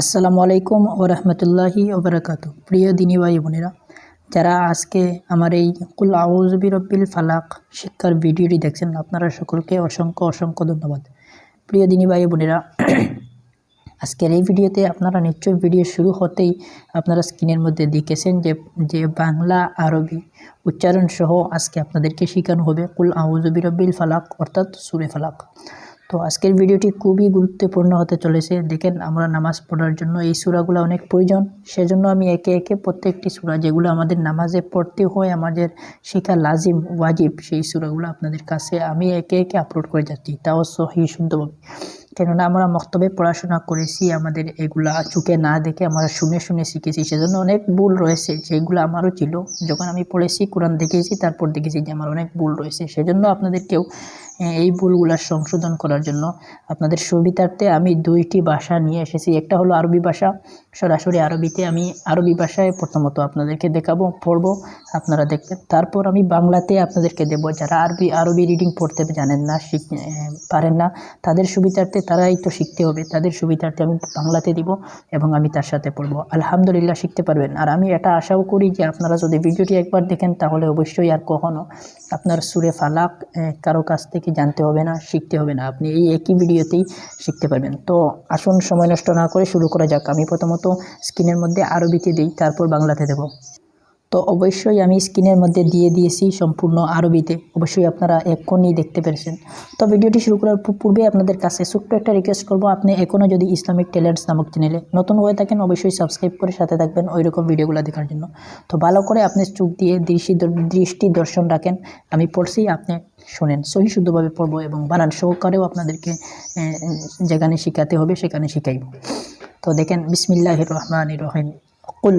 আসসালামু আলাইকুম ও রহমতুল্লাহি ওবরাকাতু প্রিয় দিনী ভাই বোনেরা, যারা আজকে আমার এই কুল আউজবি রব্বিল ফালাক শিক্ষার ভিডিওটি দেখছেন, আপনারা সকলকে অসংখ্য অসংখ্য ধন্যবাদ। প্রিয় দিনী ভাই বোনেরা, আজকের এই ভিডিওতে আপনারা নিশ্চয়ই ভিডিও শুরু হতেই আপনারা স্ক্রিনের মধ্যে দেখেছেন যে যে বাংলা, আরবি উচ্চারণ সহ আজকে আপনাদেরকে শেখানো হবে কুল আউজবি রব্বিল ফালাক, অর্থাৎ সুরে ফালাক। তো আজকের ভিডিওটি খুবই গুরুত্বপূর্ণ হতে চলেছে। দেখেন, আমরা নামাজ পড়ার জন্য এই সুরাগুলো অনেক প্রয়োজন। সেজন্য আমি একে একে প্রত্যেকটি সুরা যেগুলো আমাদের নামাজে পড়তে হয়, আমাদের শেখা লাজিম, ওয়াজিব, সেই সুরাগুলো আপনাদের কাছে আমি একে একে আপলোড করে যাচ্ছি। তাও সহি শুদ্ধভাবে কেননা আমরা মক্তবে পড়াশোনা করেছি, আমাদের এগুলা চোখে না দেখে আমরা শুনে শুনে শিখেছি। সেজন্য অনেক ভুল রয়েছে, যেগুলো আমারও ছিল। যখন আমি পড়েছি, কোরআন দেখেছি, তারপর দেখেছি যে আমার অনেক ভুল রয়েছে। সেজন্য আপনাদেরকেও এই ভুলগুলা সংশোধন করার জন্য আপনাদের সুবিধার্থে আমি দুইটি ভাষা নিয়ে এসেছি। একটা হলো আরবি ভাষা। সরাসরি আরবিতে আমি আরবি ভাষায় প্রথমত আপনাদেরকে দেখাবো, পড়ব, আপনারা দেখবেন। তারপর আমি বাংলাতে আপনাদেরকে দেবো। যারা আরবি আরবি রিডিং পড়তে জানেন না, শিখ পারেন না, তাদের সুবিধার্থে তারাই তো শিখতে হবে। তাদের সুবিধার্থে আমি বাংলাতে দিব এবং আমি তার সাথে পড়ব। আলহামদুলিল্লাহ শিখতে পারবেন। আর আমি এটা আশাও করি যে আপনারা যদি ভিডিওটি একবার দেখেন, তাহলে অবশ্যই আর কখনও আপনার সুরে ফালাক কারও কাছ থেকে জানতে হবে না, শিখতে হবে না। আপনি এই একই ভিডিওতেই শিখতে পারবেন। তো আসুন, সময় নষ্ট না করে শুরু করা যাক। আমি প্রথমত স্ক্রিনের মধ্যে আরবিতে দিই, তারপর বাংলাতে দেব। তো অবশ্যই আমি স্ক্রিনের মধ্যে দিয়ে দিয়েছি সম্পূর্ণ আরবিতে। অবশ্যই আপনারা এখনই দেখতে পেরেছেন। তো ভিডিওটি শুরু করার পূর্বে আপনাদের কাছে ছোট্ট একটা রিকোয়েস্ট করব, আপনি এখনও যদি ইসলামিক ট্যালেন্টস নামক চ্যানেলে নতুন হয়ে থাকেন, অবশ্যই সাবস্ক্রাইব করে সাথে থাকবেন ওই রকম ভিডিওগুলো দেখার জন্য। তো ভালো করে আপনি চোখ দিয়ে দৃষ্টি দৃষ্টি দর্শন রাখেন, আমি পড়ছি, আপনি শোনেন। সহি শুদ্ধভাবে পড়ব এবং বানান সহকারেও আপনাদেরকে যেখানে শেখাতে হবে সেখানে শেখাইব। তো দেখেন বিসমিল্লাহ রহমান রহিম। কুল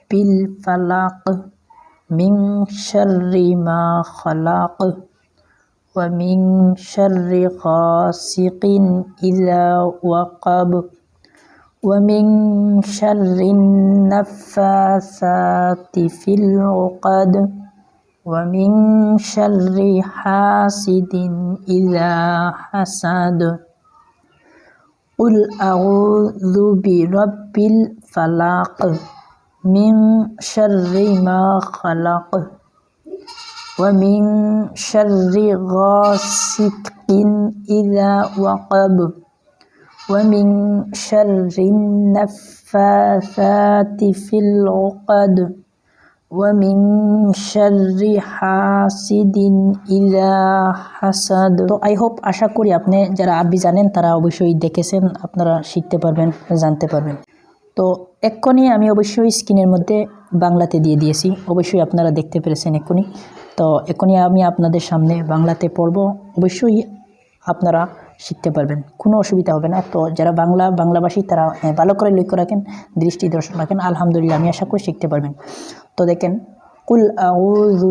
بالفلق من شر ما خلق ومن شر غاسق إذا وقب ومن شر النفاثات في العقد ومن شر حاسد إذا حسد. قل أعوذ برب الفلق من شر ما خلق ومن شر غاسق إذا وقب ومن شر النفاثات في العقد ومن شر حاسد إذا حسد তো আই হোপ আশা করি আপনি যারা আরবি জানেন তারা অবশ্যই দেখেছেন আপনারা শিখতে পারবেন জানতে পারবেন তো এক্ষুনি আমি অবশ্যই স্ক্রিনের মধ্যে বাংলাতে দিয়ে দিয়েছি। অবশ্যই আপনারা দেখতে পেরেছেন এক্ষুনি। তো এক্ষুনি আমি আপনাদের সামনে বাংলাতে পড়ব। অবশ্যই আপনারা শিখতে পারবেন। কোনো অসুবিধা হবে না। তো যারা বাংলা, বাংলাভাষী, তারা ভালো করে লক্ষ্য রাখেন, দৃষ্টি দর্শন রাখেন। আলহামদুলিল্লাহ, আমি আশা করি শিখতে পারবেন। তো দেখেন, কুল আউযু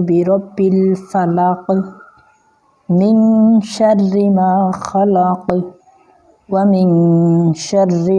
মা খালাক ওয়া মিন শাররি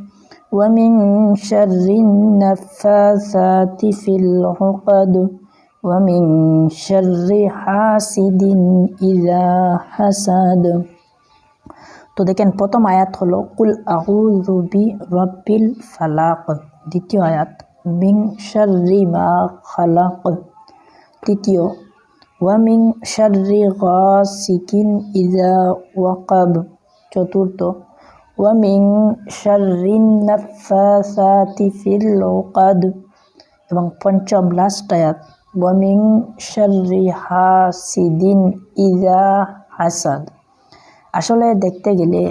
ومن شر النفاثات في العقد ومن شر حاسد إذا حسد তো দেখেন প্রথম আয়াত হলো কুল আউযু বি রব্বিল ফালাক দ্বিতীয় আয়াত মিং শাররি মা খালাক তৃতীয় ওয়ামিং শাররি গাসিকিন ইজা ওয়াকাব চতুর্থ ওয়ামিং শারিন নাফাসাতি ফিল উকাদ এবং পঞ্চম লাস্ট আয়াত ওয়ামিং শারি হাসিদিন ইজা হাসাদ আসলে দেখতে গেলে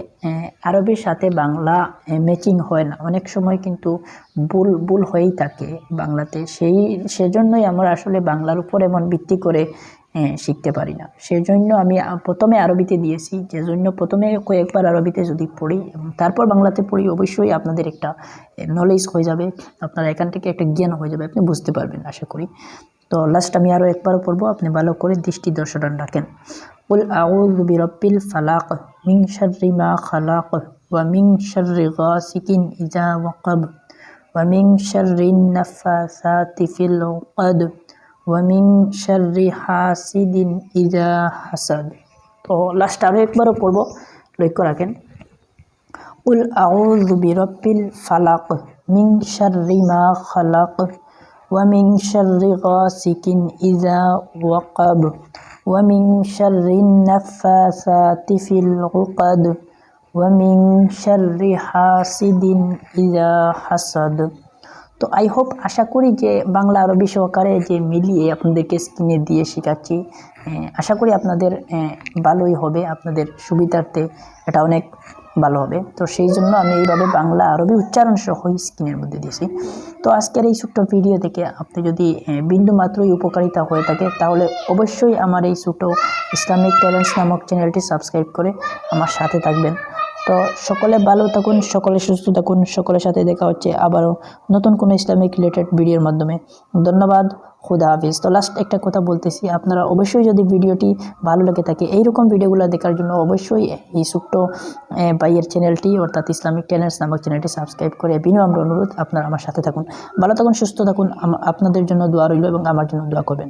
আরবির সাথে বাংলা ম্যাচিং হয় না। অনেক সময় কিন্তু ভুল ভুল হয়েই থাকে বাংলাতে। সেই, সেজন্যই আমরা আসলে বাংলার উপর এমন ভিত্তি করে হ্যাঁ, শিখতে পারি না। সেজন্য আমি প্রথমে আরবিতে দিয়েছি। যে জন্য প্রথমে কয়েকবার আরবিতে যদি পড়ি, এবং তারপর বাংলাতে পড়ি, অবশ্যই আপনাদের একটা নলেজ হয়ে যাবে। আপনার এখান থেকে একটা জ্ঞান হয়ে যাবে, আপনি বুঝতে পারবেন, আশা করি। তো লাস্ট আমি আরও একবার পড়ব, আপনি ভালো করে দৃষ্টি দর্শন রাখেন। উল আউল বিরব্বিল ফালাক মিং শর্রি খালাক ওয়া মিং শর্রি ইজা ওয়াকব ওয়া মিং শর্রি ومن شر حاسد إذا حسد তো লাস্ট আরও একবারও পড়বো লক্ষ্য রাখেন قل أعوذ برب الفلق من شر ما خلق ومن شر غاسق إذا وقب ومن شر النفاثات في العقد ومن شر حاسد إذا حسد তো আই হোপ আশা করি যে বাংলা আরবি সহকারে যে মিলিয়ে আপনাদেরকে স্ক্রিনে দিয়ে শেখাচ্ছি আশা করি আপনাদের ভালোই হবে আপনাদের সুবিধার্থে এটা অনেক ভালো হবে। তো সেই জন্য আমি এইভাবে বাংলা আরবি উচ্চারণ সহ স্ক্রিনের মধ্যে দিয়েছি। তো আজকের এই ছোট্ট ভিডিও থেকে আপনি যদি আহ, বিন্দু মাত্রই উপকারিতা হয়ে থাকে তাহলে অবশ্যই আমার এই ছোটো ইসলামিক ট্যালেন্টস নামক চ্যানেলটি সাবস্ক্রাইব করে আমার সাথে থাকবেন। তো সকলে ভালো থাকুন সকলে সুস্থ থাকুন সকলের সাথে দেখা হচ্ছে আবারও নতুন কোনো ইসলামিক রিলেটেড ভিডিওর মাধ্যমে। ধন্যবাদ খুদা হাফিজ। তো লাস্ট একটা কথা বলতেছি আপনারা অবশ্যই যদি ভিডিওটি ভালো লেগে থাকে এইরকম ভিডিওগুলো দেখার জন্য অবশ্যই এই আহ, ভাইয়ের চ্যানেলটি অর্থাৎ ইসলামিক চ্যানেলস নামক চ্যানেলটি সাবস্ক্রাইব করে বিনয় আমরা অনুরোধ আপনারা আমার সাথে থাকুন। ভালো থাকুন সুস্থ থাকুন আপনাদের জন্য দোয়া রইল এবং আমার জন্য দোয়া করবেন।